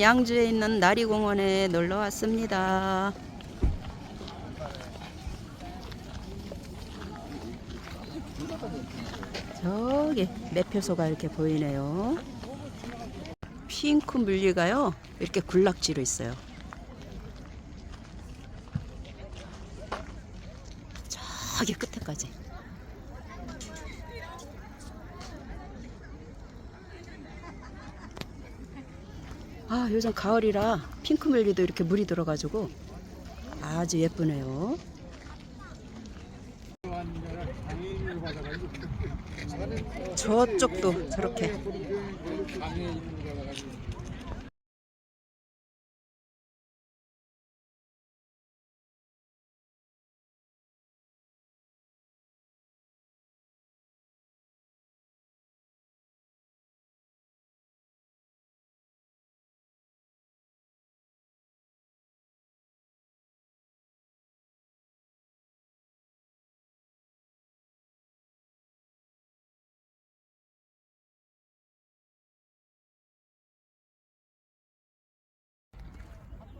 양주에 있는 나리공원에 놀러 왔습니다. 저기 매표소가 이렇게 보이네요. 핑크 물리가요. 이렇게 군락지로 있어요. 저기 끝에까지. 아, 요즘 가을이라 핑크 물리도 이렇게 물이 들어가지고 아주 예쁘네요. 저쪽도 저렇게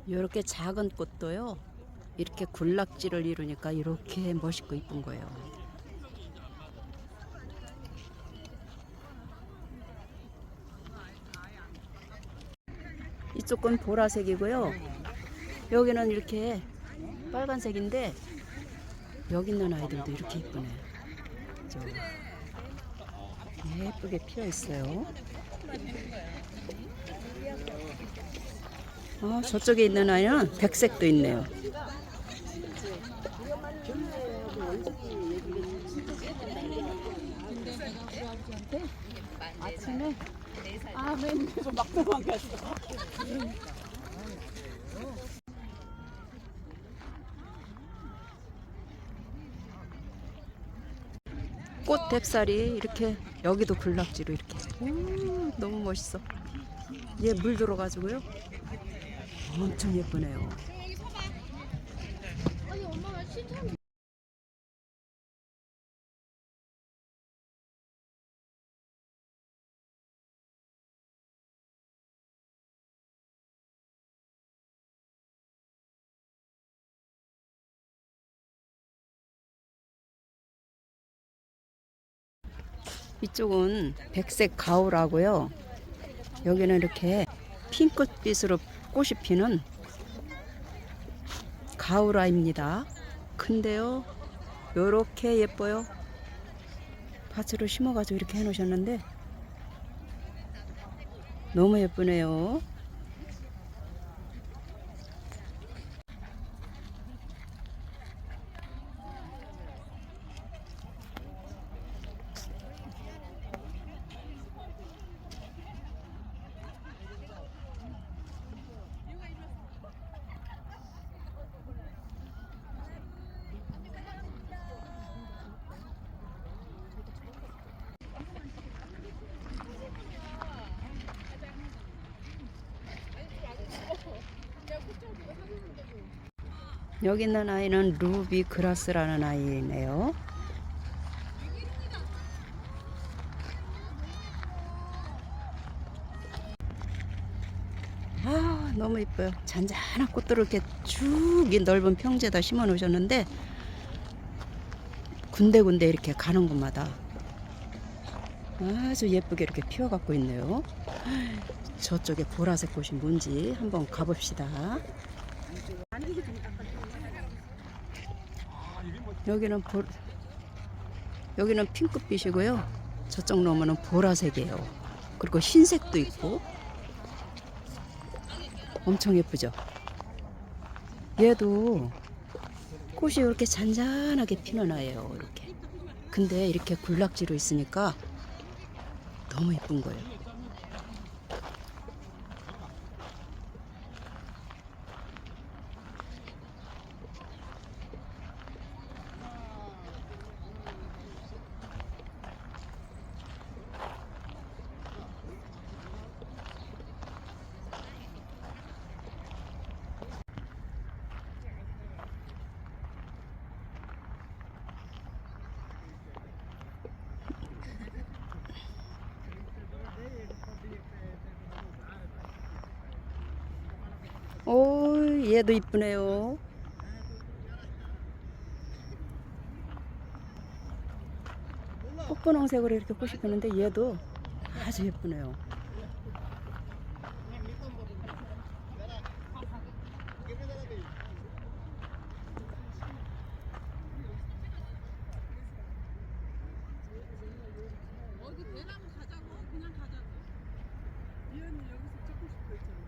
이렇게 작은 꽃도요. 이렇게 군락지를 이루니까 이렇게 멋있고 이쁜 거예요. 이쪽 건 보라색이고요. 여기는 이렇게 빨간색인데 여기 있는 아이들도 이렇게 이쁘네. 저 예쁘게 피어 있어요. 아, 저쪽에 있는 아이는 백색도 있네요. 아침에 아 맨날 막 도망갔어. 꽃 뎁살이 이렇게 여기도 군락지로 이렇게 오, 너무 멋있어 얘 물 들어가지고요 엄청 예쁘네요. 이쪽은 백색 가오라고요. 여기는 이렇게 핑크빛으로 꽃이 피는 가오라입니다. 근데요. 요렇게 예뻐요. 밭으로 심어가지고 이렇게 해놓으셨는데 너무 예쁘네요 여기 있는 아이는 루비 그라스라는 아이네요. 아 너무 이뻐요. 잔잔한 꽃들을 이렇게 쭉 이 넓은 평지에다 심어 놓으셨는데 군데군데 이렇게 가는 곳마다 아주 예쁘게 이렇게 피어 갖고 있네요. 저쪽에 보라색 꽃이 뭔지 한번 가봅시다. 여기는 보, 여기는 핑크빛이고요. 저쪽 넘어는 보라색이에요. 그리고 흰색도 있고 엄청 예쁘죠. 얘도 꽃이 이렇게 잔잔하게 피는 아예요. 이렇게. 근데 이렇게 군락지로 있으니까 너무 예쁜 거예요. 얘도 이쁘네요. 꽃분홍색으로 이렇게 꽃이 피는데 얘도 아주 예쁘네요. 어디 대나무 가자고 그냥 가자고. 이 언니 여기서 찍고 싶어 했잖아.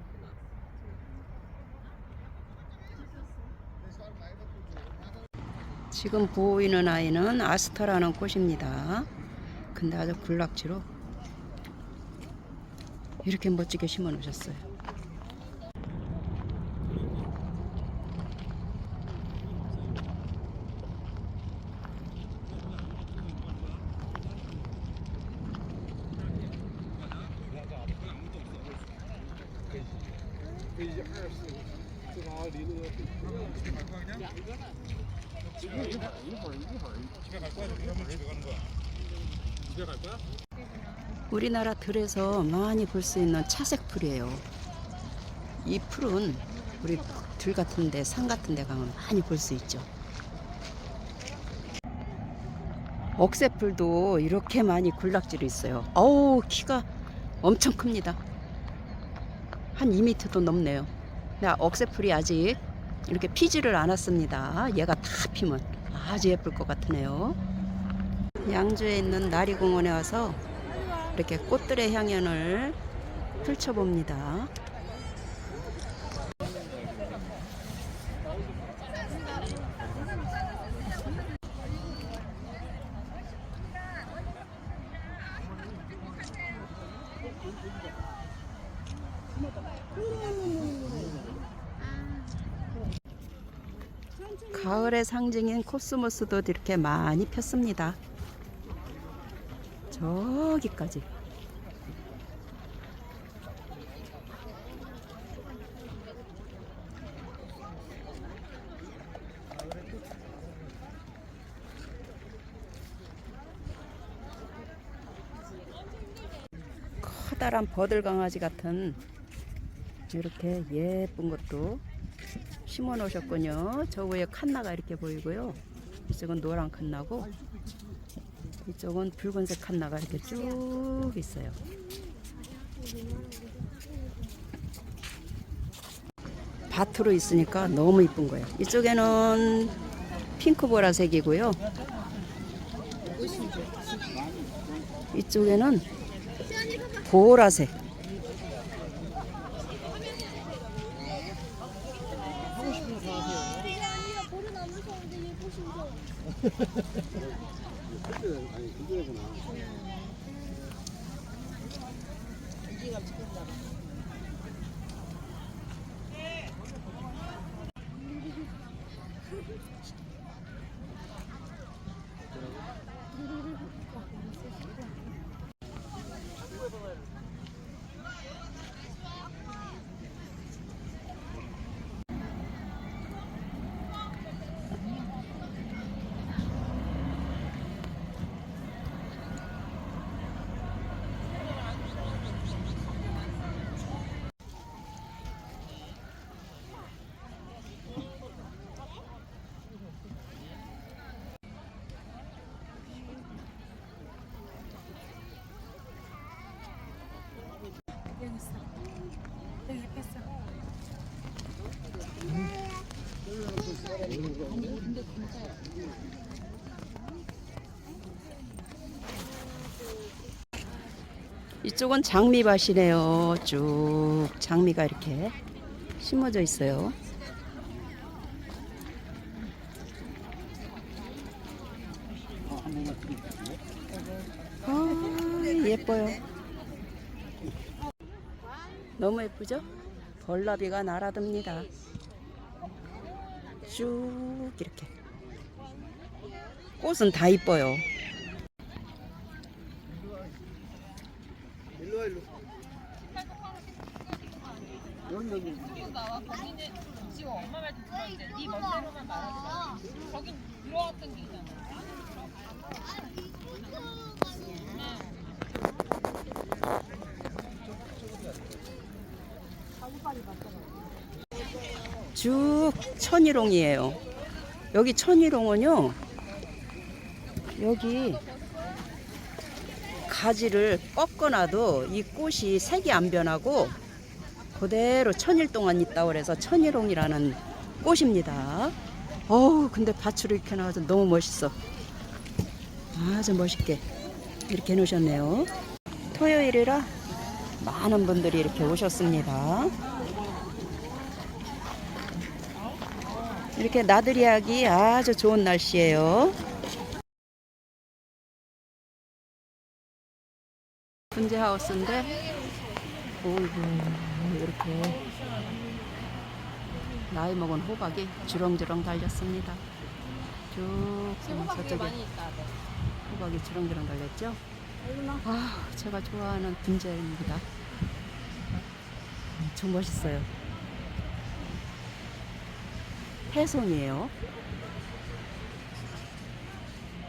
지금 보이는 아이는 아스터라는 꽃입니다. 근데 아주 군락지로 이렇게 멋지게 심어 놓으셨어요. 우리나라 들에서 많이 볼 수 있는 차색 풀이에요. 이 풀은 우리 들 같은데 산 같은데 가면 많이 볼 수 있죠. 억새풀도 이렇게 많이 군락질이 있어요. 어우 키가 엄청 큽니다. 한 2m도 넘네요. 나 억새풀이 아직 이렇게 피지를 않았습니다. 얘가 다 피면 아주 예쁠 것 같으네요. 양주에 있는 나리공원에 와서 이렇게 꽃들의 향연을 펼쳐봅니다. 가을의 상징인 코스모스도 이렇게 많이 폈습니다. 저기까지. 커다란 버들 강아지 같은 이렇게 예쁜 것도 심어 놓으셨군요. 저 위에 칸나가 이렇게 보이고요. 이쪽은 노란 칸나고 이쪽은 붉은색 칸나가 이렇게 쭉 있어요. 밭으로 있으니까 너무 이쁜 거예요. 이쪽에는 핑크 보라색이고요. 이쪽에는 보라색. 이쪽은 장미밭이네요. 쭉 장미가 이렇게 심어져 있어요. 아, 예뻐요. 너무 예쁘죠? 벌나비가 날아듭니다. 쭉 이렇게. 꽃은 다 이뻐요. 지금 엄마 말 듣는데 네 멋대로만 말하지 마. 거긴 들어왔던 길이잖아. 쭉 천일홍이에요. 여기 천일홍은요. 여기 가지를 꺾어놔도 이 꽃이 색이 안 변하고 그대로 천일 동안 있다 그래서 천일홍이라는 꽃입니다. 어우 근데 밭으로 이렇게 나와서 너무 멋있어. 아주 멋있게 이렇게 해놓으셨네요. 토요일이라 많은 분들이 이렇게 오셨습니다. 이렇게 나들이 하기 아주 좋은 날씨예요. 분재하우스인데 오이고 이렇게 나이 먹은 호박이 주렁주렁 달렸습니다. 쭉 저쪽에 호박이 주렁주렁 달렸죠? 아, 제가 좋아하는 분재입니다. 엄청 멋있어요. 해송이에요.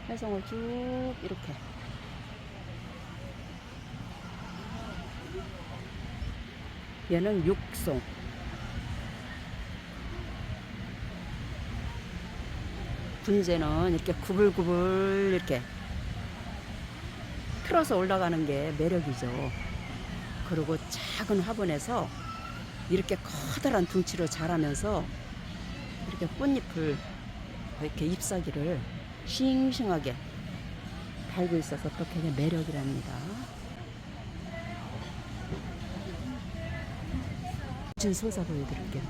해송을 쭉 이렇게 얘는 육송 분재는 이렇게 구불구불 이렇게 틀어서 올라가는 게 매력이죠. 그리고 작은 화분에서 이렇게 커다란 둥치로 자라면서 이렇게 꽃잎을 이렇게 잎사귀를 싱싱하게 달고 있어서 그렇게 매력이랍니다. 진 소사 보여드릴게요.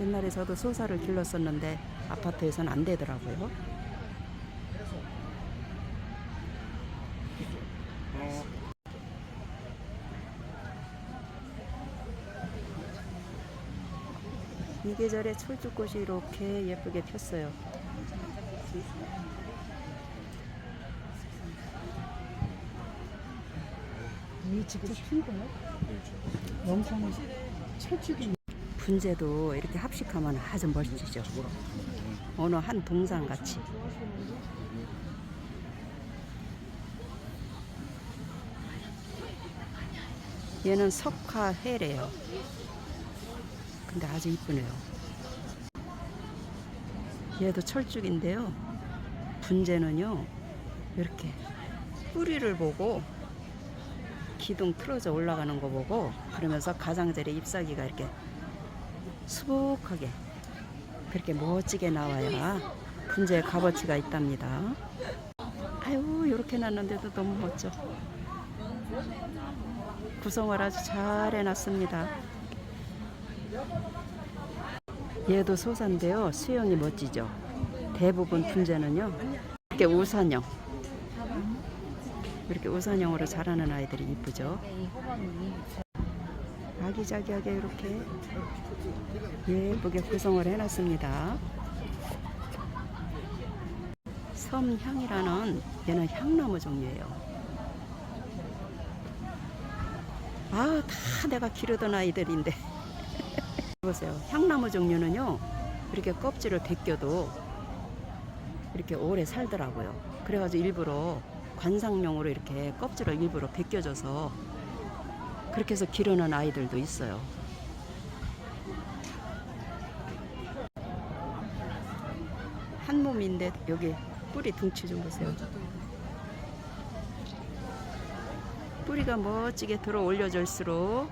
옛날에 저도 소사를 길렀었는데 아파트에서는 안 되더라고요. 이 계절에 철쭉꽃이 이렇게 예쁘게 폈어요. 이 직접 핀 거야? 영상은 철쭉이 분재도 이렇게 합식하면 아주 멋지죠. 어느 한 동상 같이. 얘는 석화회래요. 근데 아주 이쁘네요. 얘도 철쭉인데요. 분재는요, 이렇게 뿌리를 보고 기둥 틀어져 올라가는 거 보고 그러면서 가장자리 잎사귀가 이렇게 수북하게 그렇게 멋지게 나와야 분재의 값어치가 있답니다. 아유 이렇게 놨는데도 너무 멋져. 구성을 아주 잘 해놨습니다. 얘도 소사인데요. 수영이 멋지죠. 대부분 분재는요. 이렇게 우산형. 이렇게 우산형으로 자라는 아이들이 이쁘죠. 아기자기하게 이렇게 예쁘게 구성을 해놨습니다. 섬향이라는 얘는 향나무 종류예요. 아, 다 내가 기르던 아이들인데. 보세요. 향나무 종류는요, 이렇게 껍질을 벗겨도 이렇게 오래 살더라고요. 그래가지고 일부러 관상용으로 이렇게 껍질을 일부러 벗겨줘서 그렇게 해서 기르는 아이들도 있어요. 한 몸인데 여기 뿌리 둥치 좀 보세요. 뿌리가 멋지게 들어 올려질수록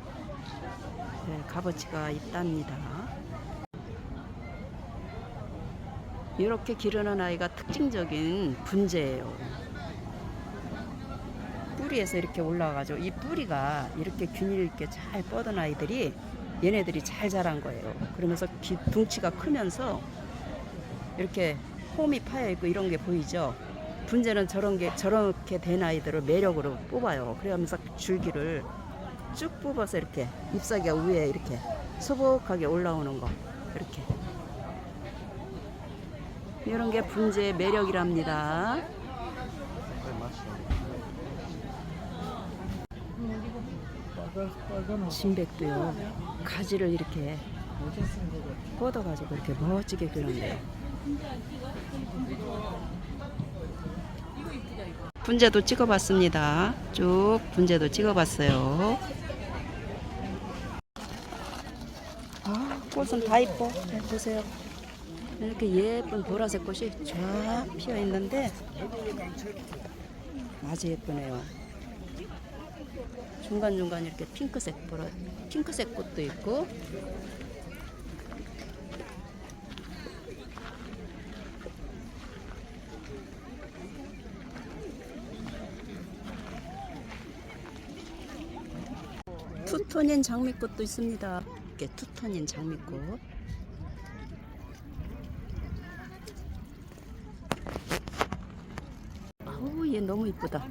네, 값어치가 있답니다. 이렇게 기르는 아이가 특징적인 분재예요. 뿌리에서 이렇게 올라가죠. 이 뿌리가 이렇게 균일 있게 잘 뻗은 아이들이 얘네들이 잘 자란 거예요. 그러면서 기, 둥치가 크면서 이렇게 홈이 파여 있고 이런 게 보이죠. 분재는 저런 게 저렇게 된 아이들을 매력으로 뽑아요. 그러면서 줄기를 쭉 뽑아서 이렇게 잎사귀가 위에 이렇게 소복하게 올라오는 거 이렇게 이런 게 분재의 매력이랍니다. 진백도요 가지를 이렇게 뻗어가지고 이렇게 멋지게 그렸네요. 분재도 찍어봤습니다. 쭉 분재도 찍어봤어요. 꽃은 다 이뻐. 네, 보세요. 이렇게 예쁜 보라색 꽃이 쫙 피어 있는데 아주 예쁘네요. 중간 중간 이렇게 핑크색 보라 핑크색 꽃도 있고 투톤인 장미꽃도 있습니다. 이렇게 투톤인 장미꽃. 아우 얘 너무 이쁘다.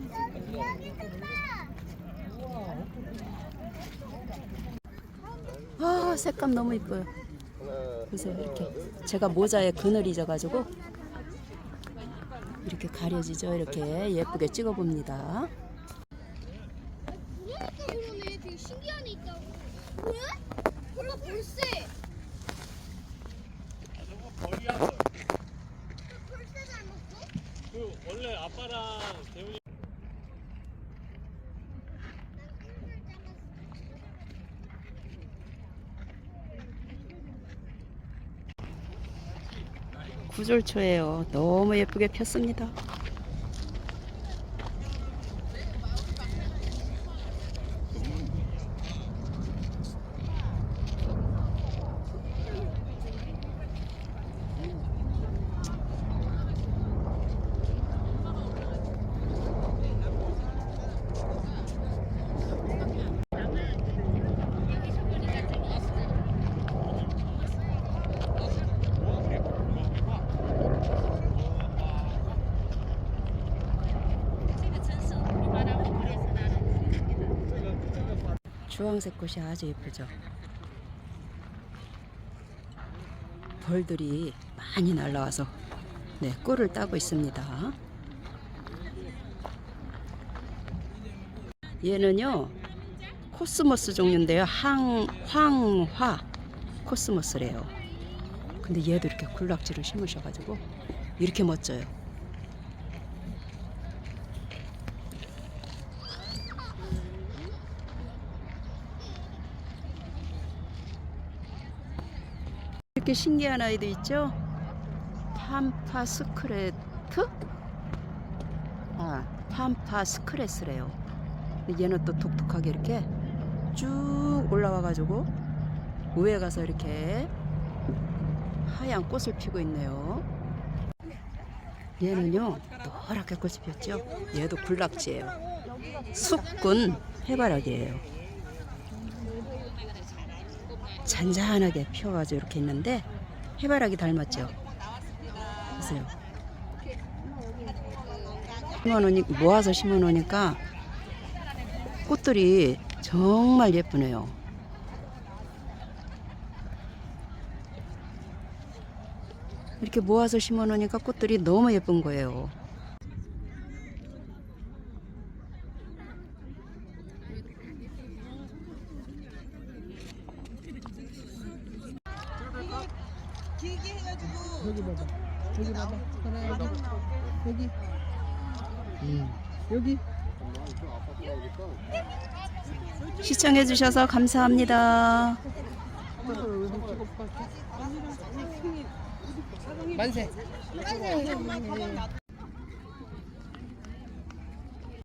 아 색감 너무 이뻐요. 보세요 이렇게 제가 모자에 그늘이 져가지고 이렇게 가려지죠. 이렇게 예쁘게 찍어봅니다. 신기한 닮았어? 그 원래 아빠랑 구절초예요. 너무 예쁘게 폈습니다. 주황색 꽃이 아주 예쁘죠. 벌들이 많이 날라와서 네, 꿀을 따고 있습니다. 얘는요 코스모스 종류인데요. 항, 황화 코스모스래요. 근데 얘도 이렇게 군락지를 심으셔가지고 이렇게 멋져요. 이렇게 신기한 아이도 있죠? 팜파 스크레트? 아, 팜파 스크레스래요. 얘는 또 독특하게 이렇게 쭉 올라와가지고 위에 가서 이렇게 하얀 꽃을 피고 있네요. 얘는요, 노랗게 꽃이 피었죠? 얘도 굴락지예요. 숙군 해바라기예요. 잔잔하게 피어가지고 이렇게 있는데 해바라기 닮았죠? 보세요. 심어놓으니 모아서 심어놓으니까 꽃들이 정말 예쁘네요. 이렇게 모아서 심어놓으니까 꽃들이 너무 예쁜 거예요. 길게 해가지고 여기 봐봐 여기 봐봐 하나 여기 음. 여기 시청해 주셔서 감사합니다. 만세